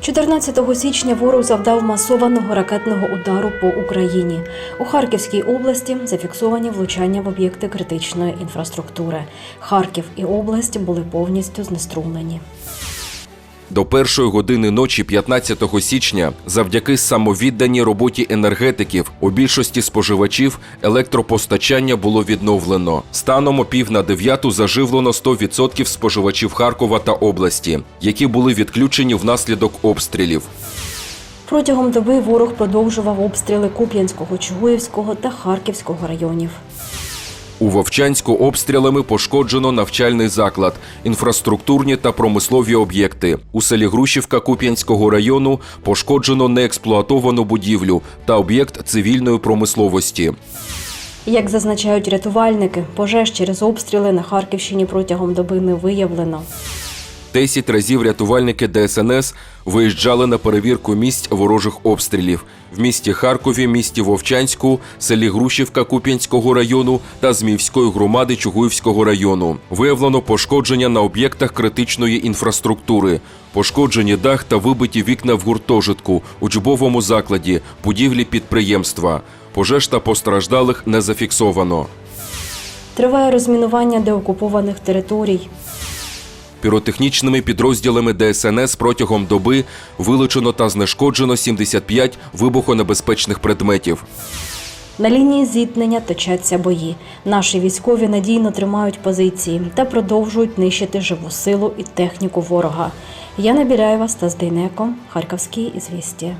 14 січня ворог завдав масованого ракетного удару по Україні. У Харківській області зафіксовані влучання в об'єкти критичної інфраструктури. Харків і область були повністю знеструмлені. До першої години ночі 15 січня, завдяки самовідданій роботі енергетиків, у більшості споживачів електропостачання було відновлено. Станом о пів на дев'яту заживлено 100% споживачів Харкова та області, які були відключені внаслідок обстрілів. Протягом доби ворог продовжував обстріли Куп'янського, Чугуївського та Харківського районів. У Вовчанську обстрілами пошкоджено навчальний заклад, інфраструктурні та промислові об'єкти. У селі Грушівка Куп'янського району пошкоджено неексплуатовану будівлю та об'єкт цивільної промисловості. Як зазначають рятувальники, пожеж через обстріли на Харківщині протягом доби не виявлено. Десять разів рятувальники ДСНС виїжджали на перевірку місць ворожих обстрілів в місті Харкові, місті Вовчанську, селі Грушівка Куп'янського району та Зміївської громади Чугуївського району. Виявлено пошкодження на об'єктах критичної інфраструктури, пошкоджені дах та вибиті вікна в гуртожитку, учбовому закладі, будівлі підприємства. Пожеж та постраждалих не зафіксовано. Триває розмінування деокупованих територій. Піротехнічними підрозділами ДСНС протягом доби вилучено та знешкоджено 75 вибухонебезпечних предметів. На лінії зіткнення точаться бої. Наші військові надійно тримають позиції та продовжують нищити живу силу і техніку ворога. Яна Біляєва, Стас Дейнеко, Харківські ізвістія.